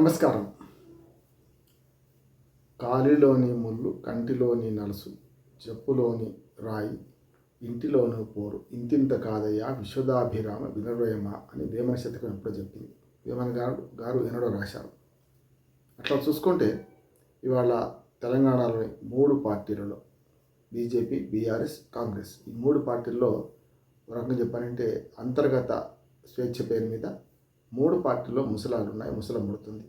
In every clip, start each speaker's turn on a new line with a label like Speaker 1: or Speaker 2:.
Speaker 1: నమస్కారం. కాలిలోని ముళ్ళు కంటిలోని నలుసు చెప్పులోని రాయి ఇంటిలోని పోరు ఇంతింత కాదయ్యా విశ్వదాభిరామ వినరోయమ అని వేమన శతకం ఎప్పుడో చెప్పింది. వేమన గారు గారు ఎన్నడో రాశారు. అట్లా చూసుకుంటే ఇవాళ తెలంగాణలోని మూడు పార్టీలలో బీజేపీ బీఆర్ఎస్ కాంగ్రెస్ ఈ మూడు పార్టీల్లో ఒక రకంగా చెప్పాలంటే అంతర్గత స్వేచ్ఛ పేరు మీద మూడు పార్టీల్లో ముసలాలు ఉన్నాయి ముసలం ముడుతుంది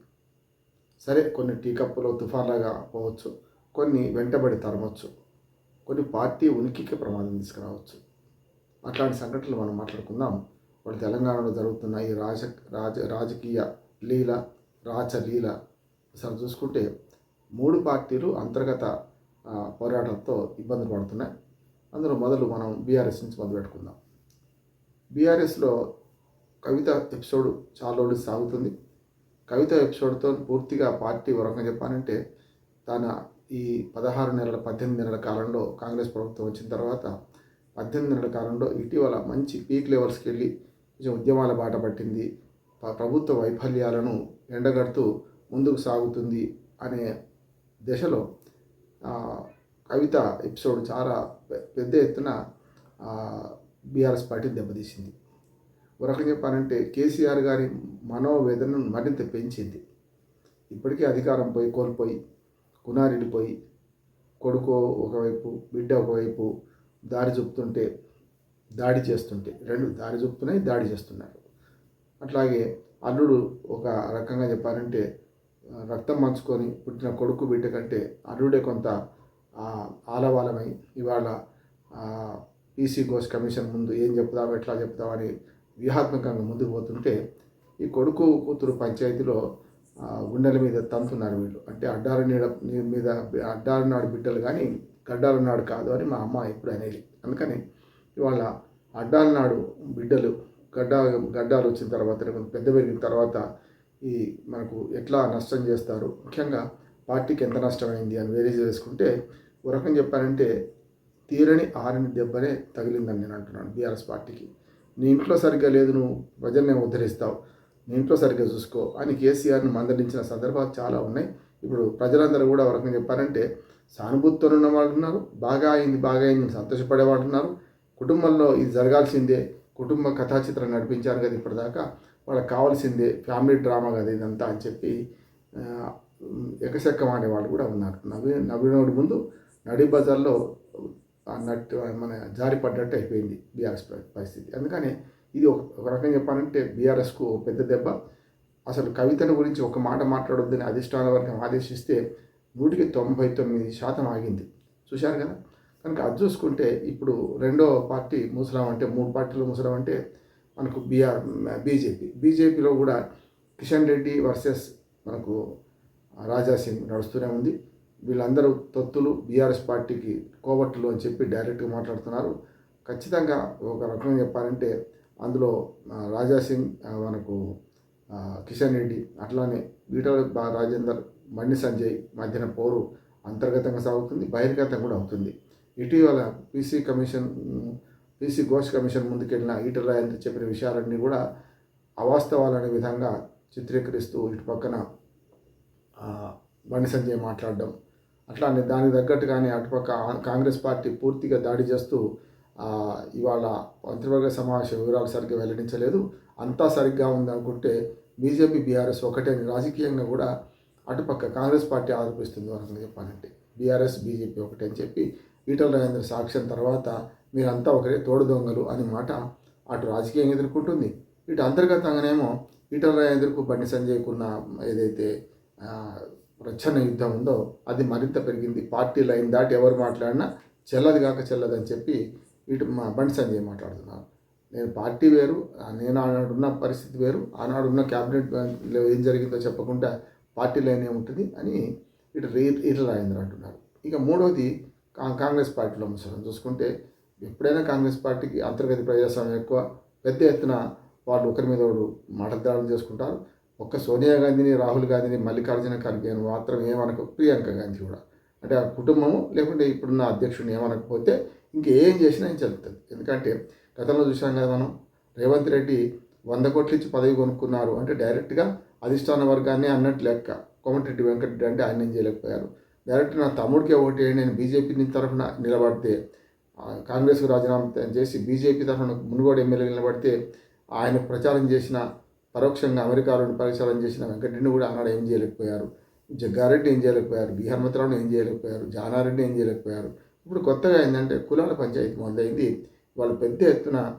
Speaker 1: సరే కొన్ని టీ కప్పులో తుఫాన్లాగా పోవచ్చు కొన్ని వెంటబడి తరమవచ్చు కొన్ని పార్టీ ఉనికికి ప్రమాదం తీసుకురావచ్చు. అట్లాంటి సంఘటనలు మనం మాట్లాడుకుందాం. ఇప్పుడు తెలంగాణలో జరుగుతున్న ఈ రాజ రాజ రాజకీయ లీల రాచ లీల అసలు చూసుకుంటే మూడు పార్టీలు అంతర్గత పోరాటంతో ఇబ్బందులు పడుతున్నాయి. అందులో మొదలు మనం బీఆర్ఎస్ నుంచి మొదలు పెట్టుకుందాం బీఆర్ఎస్లో కవిత ఎపిసోడ్ చాలా రోజులు సాగుతుంది. కవిత ఎపిసోడ్తో పూర్తిగా పార్టీ ఒక చెప్పానంటే చెప్పాలంటే తన ఈ పదహారు నెలల పద్దెనిమిది నెలల కాలంలో కాంగ్రెస్ ప్రభుత్వం వచ్చిన తర్వాత పద్దెనిమిది నెలల కాలంలో ఇటీవల మంచి పీక్ లెవెల్స్కి వెళ్ళి కొంచెం ఉద్యమాల బాట పట్టింది. ప్రభుత్వ వైఫల్యాలను ఎండగడుతూ ముందుకు సాగుతుంది అనే దశలో కవిత ఎపిసోడ్ చాలా పెద్ద ఎత్తున బీఆర్ఎస్ పార్టీ దెబ్బతీసింది. ఒక రకంగా చెప్పాలంటే కేసీఆర్ గారి మనోవేదనను మరింత పెంచింది. ఇప్పటికే అధికారం పోయి కోల్పోయి కునారిల్లిపోయి కొడుకు ఒకవైపు బిడ్డ ఒకవైపు దారి చూపుతుంటే దాడి చేస్తుంటే రెండు దారి చూపుతున్నాయి దాడి చేస్తున్నారు. అట్లాగే అల్లుడు ఒక రకంగా చెప్పాలంటే రక్తం మంచుకొని పుట్టిన కొడుకు బిడ్డ కంటే అల్లుడే కొంత ఆలవాలమై ఇవాళ పీసీ ఘోష్ కమిషన్ ముందు ఏం చెప్తాం ఎట్లా చెప్తావని వ్యూహాత్మకంగా ముందుకు పోతుంటే ఈ కొడుకు కూతురు పంచాయతీలో గుండెల మీద తంతున్నారు వీళ్ళు. అంటే అడ్డాల నీడ మీద అడ్డాల నాడు బిడ్డలు కానీ గడ్డాల నాడు కాదు అని మా అమ్మ ఎప్పుడు అనేది. అందుకని ఇవాళ అడ్డాల నాడు బిడ్డలు గడ్డ గడ్డాలు వచ్చిన తర్వాత పెద్ద పెరిగిన తర్వాత ఈ మనకు ఎట్లా నష్టం చేస్తారు? ముఖ్యంగా పార్టీకి ఎంత నష్టమైంది అని వేరే చేసుకుంటే ఒక రకం చెప్పాలంటే తీరని ఆరని దెబ్బనే తగిలిందని నేను అంటున్నాను బీఆర్ఎస్ పార్టీకి. నీ ఇంట్లో సరిగ్గా లేదు నువ్వు ప్రజల్ని ఉద్ధరిస్తావు. నీ ఇంట్లో సరిగ్గా చూసుకో అని కేసీఆర్ని మందలించిన సందర్భాలు చాలా ఉన్నాయి. ఇప్పుడు ప్రజలందరూ కూడా ఒక రకంగా చెప్పారంటే సానుభూతితో ఉన్న వాళ్ళు ఉన్నారు బాగా అయింది బాగా అయింది సంతోషపడే వాళ్ళు ఉన్నారు. కుటుంబంలో ఇది జరగాల్సిందే కుటుంబ కథాచిత్రం నడిపించారు కదా ఇప్పటిదాకా వాళ్ళకి కావాల్సిందే ఫ్యామిలీ డ్రామా కదా ఇదంతా అని చెప్పి ఆ, వాళ్ళు ఆడేవాళ్ళు కూడా ఉన్నారు. నవ్వి నవ్వినోడి ముందు నడి బజార్లో అన్నట్టు నట్టు మన జారి పడ్డట్టు అయిపోయింది బీఆర్ఎస్ పరిస్థితి. అందుకని ఇది ఒక రకంగా చెప్పాలంటే బీఆర్ఎస్కు పెద్ద దెబ్బ. అసలు కవితను గురించి ఒక మాట మాట్లాడొద్దని అధిష్టాన వర్గం ఆదేశిస్తే నూటికి తొంభై తొమ్మిది శాతం ఆగింది. చూశారు కదా? కనుక అది చూసుకుంటే ఇప్పుడు రెండో పార్టీ ముసలాం అంటే మూడు పార్టీలు ముసలాం అంటే మనకు బీఆర్ బీజేపీ. బీజేపీలో కూడా కిషన్ రెడ్డి వర్సెస్ మనకు రాజాసింగ్ నడుస్తూనే ఉంది. వీళ్ళందరూ తొత్తులు బీఆర్ఎస్ పార్టీకి కోవట్లు అని చెప్పి డైరెక్ట్గా మాట్లాడుతున్నారు. ఖచ్చితంగా ఒక రకంగా చెప్పాలంటే అందులో రాజా సింగ్ మనకు కిషన్ రెడ్డి అట్లానే వీటల బా- రాజేందర్ బండి సంజయ్ మధ్యన పోరు అంతర్గతంగా సాగుతుంది బహిర్గతం కూడా అవుతుంది. ఇటీవల PC commission PC Ghosh commission ముందుకెళ్ళిన Etela Rajender చెప్పిన విషయాలన్నీ కూడా అవాస్తవాలనే విధంగా చిత్రీకరిస్తూ ఇటు పక్కన బండి సంజయ్ మాట్లాడడం అట్లానే దానికి తగ్గట్టుగానే అటుపక్క కాంగ్రెస్ పార్టీ పూర్తిగా దాడి చేస్తూ ఇవాళ మంత్రివర్గ సమావేశ వివరాలు సరిగ్గా వెల్లడించలేదు. అంతా సరిగ్గా ఉందనుకుంటే బీజేపీ బీఆర్ఎస్ ఒకటే అని రాజకీయంగా కూడా అటుపక్క కాంగ్రెస్ పార్టీ ఆరోపిస్తుంది వరకు చెప్పాలంటే. బీఆర్ఎస్ బీజేపీ ఒకటే అని చెప్పి ఈటల రాజేంద్ర సాక్ష్యం తర్వాత మీరంతా ఒకరే తోడు దొంగలు అనే మాట అటు రాజకీయంగా ఎదుర్కొంటుంది. ఇటు అంతర్గతంగానేమో ఈటల రాజేంద్రకు బండి సంజయ్కున్న ఏదైతే ప్రచ్ఛన్న యుద్ధం ఉందో అది మరింత పెరిగింది. పార్టీ లైన్ దాటి ఎవరు మాట్లాడినా చెల్లదు కాక చెల్లదని చెప్పి ఇటు మా బండి సంజయ్ మాట్లాడుతున్నారు. నేను పార్టీ వేరు నేను ఆనాడు ఉన్న పరిస్థితి వేరు ఆనాడు ఉన్న క్యాబినెట్ ఏం జరిగిందో చెప్పకుండా పార్టీ లైన్ ఏముంటుంది అని ఇటు రీ ఈటల రాజేంద్ర అంటున్నారు. ఇక మూడవది కాంగ్రెస్ పార్టీలో ముసలం. చూసుకుంటే ఎప్పుడైనా కాంగ్రెస్ పార్టీకి అంతర్గత ప్రజాస్వామ్యం ఎక్కువ పెద్ద ఎత్తున వాళ్ళు ఒకరి మీద ఒకరు మాటదాడులు చేసుకుంటారు. ఒక్క సోనియా గాంధీని రాహుల్ గాంధీని మల్లికార్జున ఖర్గే అని మాత్రం ఏమనకు ప్రియాంక గాంధీ కూడా. అంటే ఆ కుటుంబము లేకుంటే ఇప్పుడున్న అధ్యక్షుడిని ఏమనకపోతే ఇంకేం చేసినా ఏం చెల్లుతుంది ఎందుకంటే గతంలో చూసాం కదా మనం రేవంత్ రెడ్డి వంద కోట్లు ఇచ్చి పదవి కొనుక్కున్నారు అంటే డైరెక్ట్గా అధిష్టాన వర్గాన్ని అన్నట్టు లెక్క. కోమటిరెడ్డి వెంకటరెడ్డి అంటే ఆయన ఏం చేయలేకపోయారు. డైరెక్ట్ నా తమ్ముడికే ఓటే నేను బీజేపీ తరఫున నిలబడితే కాంగ్రెస్కు రాజీనామా చేసి బీజేపీ తరఫున మునుగోడు ఎమ్మెల్యే నిలబడితే ఆయన ప్రచారం చేసిన పరోక్షంగా అమెరికాలోని ప్రచారం చేసిన వెంకటరెడ్డిని కూడా ఆనాడు ఏం చేయలేకపోయారు. జగ్గారెడ్డి ఏం చేయలేకపోయారు. బి. ఏం చేయలేకపోయారు. జానారెడ్డి ఏం చేయలేకపోయారు. ఇప్పుడు కొత్తగా ఏంటంటే కులాల పంచాయతీ మొదలైంది. వాళ్ళు పెద్ద ఎత్తున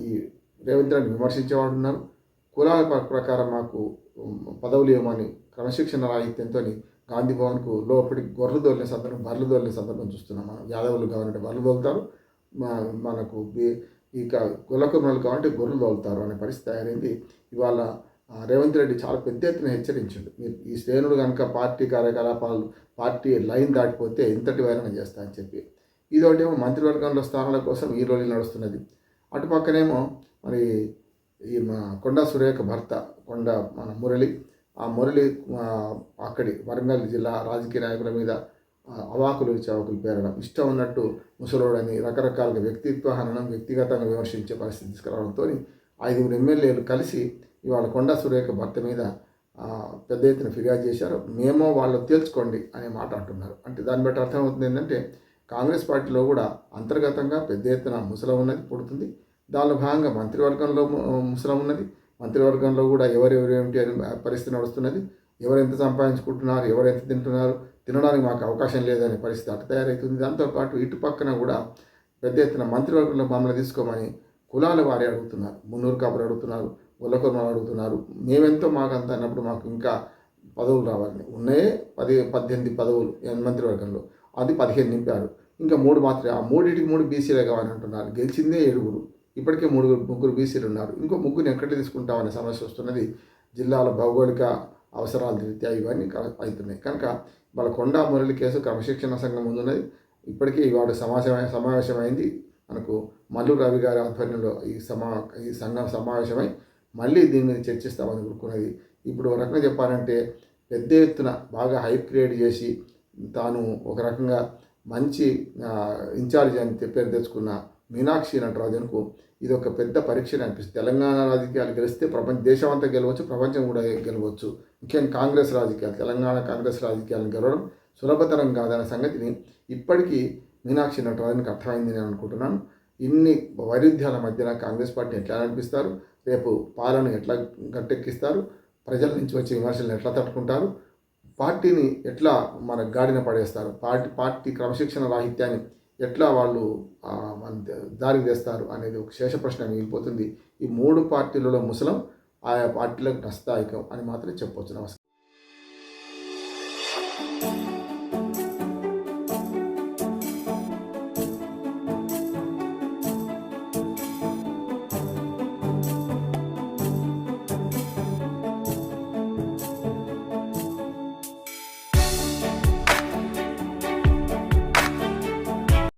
Speaker 1: ఈ రేవంత్ రెడ్డి విమర్శించేవాడు ఉన్నారు. కులాల ప్రకారం మాకు పదవులు ఇవ్వమని క్రమశిక్షణ రాహిత్యంతో గాంధీ భవన్కు లోపలి గొర్రెలు దొరిన సందర్భం బర్రెలు దోలిన సందర్భం చూస్తున్నాం మనం. యాదవులు కావాలంటే బర్రెలు దొరుకుతారు మా- మనకు ఇక కులకుమలు కావాలంటే గొర్రెలు దోలుతారు అనే పరిస్థితి తయారైంది. ఇవాళ రేవంత్ రెడ్డి చాలా పెద్ద ఎత్తున హెచ్చరించాడు. మీరు ఈ శ్రేణుడు కనుక పార్టీ కార్యకలాపాలు పార్టీ లైన్ దాటిపోతే ఇంతటి వైరణ చేస్తా అని చెప్పి. ఇదొకటేమో మంత్రివర్గంలో స్థానాల కోసం ఈ రోజు నడుస్తున్నది. అటుపక్కనేమో మరి ఈ మా కొండా సురేఖ భర్త కొండ మన మురళి ఆ మురళి అక్కడి వరంగల్ జిల్లా రాజకీయ నాయకుల మీద అవాకులు చవాకులు పేరడం ఇష్టం ఉన్నట్టు ముసలోడని రకరకాలుగా వ్యక్తిత్వ హననం వ్యక్తిగతంగా విమర్శించే పరిస్థితి తీసుకురావడంతో ఐదుగురు ఎమ్మెల్యేలు కలిసి ఇవాళ కొండా సురేఖ భర్త మీద పెద్ద ఎత్తున ఫిర్యాదు చేశారు. మేమో వాళ్ళు తేల్చుకోండి అనే మాట అంటున్నారు. అంటే దాన్ని బట్టి అర్థమవుతుంది ఏంటంటే కాంగ్రెస్ పార్టీలో కూడా అంతర్గతంగా పెద్ద ఎత్తున ముసలం ఉన్నది పుడుతుంది. దానిలో భాగంగా మంత్రివర్గంలో ముసలం ఉన్నది మంత్రివర్గంలో కూడా ఎవరెవరు ఏమిటి అని పరిస్థితి నడుస్తున్నది. ఎవరు ఎంత సంపాదించుకుంటున్నారు ఎవరు ఎంత తింటున్నారు తినడానికి మాకు అవకాశం లేదనే పరిస్థితి అటు తయారవుతుంది దాంతోపాటు ఇటు పక్కన కూడా పెద్ద ఎత్తున మంత్రివర్గంలో మమ్మల్ని తీసుకోమని కులాల వారి అడుగుతున్నారు. మున్నూరు కాపులు అడుగుతున్నారు గొల్లకొర్మలు అడుగుతున్నారు. మేమెంతో మాకు అంత అన్నప్పుడు మాకు ఇంకా పదవులు రావాలని ఉన్నాయే పది పద్దెనిమిది పదవులు ఎన్ మంత్రివర్గంలో. అది పదిహేను నింపారు. ఇంకా మూడు మాత్రమే. ఆ మూడింటికి మూడు బీసీలే కావాలని అంటున్నారు. గెలిచిందే ఏడుగురు. ఇప్పటికే మూడు ముగ్గురు బీసీలు ఉన్నారు. ఇంకో ముగ్గురు ఎక్కడ తీసుకుంటామనే సమస్య వస్తున్నది జిల్లాల భౌగోళిక అవసరాల రీత్యా ఇవన్నీ అవుతున్నాయి. కనుక వాళ్ళ కొండా మురళి కేసు క్రమశిక్షణ సంఘం ముందున్నది. ఇప్పటికే ఇవాడు సమావేశం సమావేశమైంది. మనకు మల్లు రవి గారి ఆధ్వర్యంలో ఈ సమా ఈ సంఘం సమావేశమై మళ్ళీ దీని మీద చర్చిస్తామని కోరుకున్నది. ఇప్పుడు ఒక రకంగా చెప్పాలంటే పెద్ద ఎత్తున బాగా హైప్ క్రియేట్ చేసి తాను ఒక రకంగా మంచి ఇన్ఛార్జ్ అని పేరు తెచ్చుకున్న మీనాక్షి నటరాజన్కు ఇది ఒక పెద్ద పరీక్ష అనిపిస్తుంది. తెలంగాణ రాజకీయాలు గెలిస్తే ప్రపంచ దేశం అంతా గెలవచ్చు ప్రపంచం కూడా గెలవచ్చు. ముఖ్యంగా కాంగ్రెస్ రాజకీయాలు తెలంగాణ కాంగ్రెస్ రాజకీయాలను గెలవడం సులభతరం కాదనే సంగతిని ఇప్పటికీ మీనాక్షి నటరాజన్కి అర్థమైంది నేను అనుకుంటున్నాను. ఇన్ని వైరుధ్యాల మధ్యన కాంగ్రెస్ పార్టీని ఎట్లా నడిపిస్తారు? రేపు పాలన ఎట్లా గట్టెక్కిస్తారు? ప్రజల నుంచి వచ్చే విమర్శలను ఎట్లా తట్టుకుంటారు? పార్టీని ఎట్లా మన గాడిన పడేస్తారు? పార్టీ పార్టీ క్రమశిక్షణ రాహిత్యాన్ని ఎట్లా వాళ్ళు దారి వేస్తారు అనేది ఒక శేష ప్రశ్న మిగిలిపోతుంది. ఈ మూడు పార్టీలలో ముసలం ఆయా పార్టీలకు నస్తాయకం అని మాత్రం చెప్పవచ్చు నమస్కారం.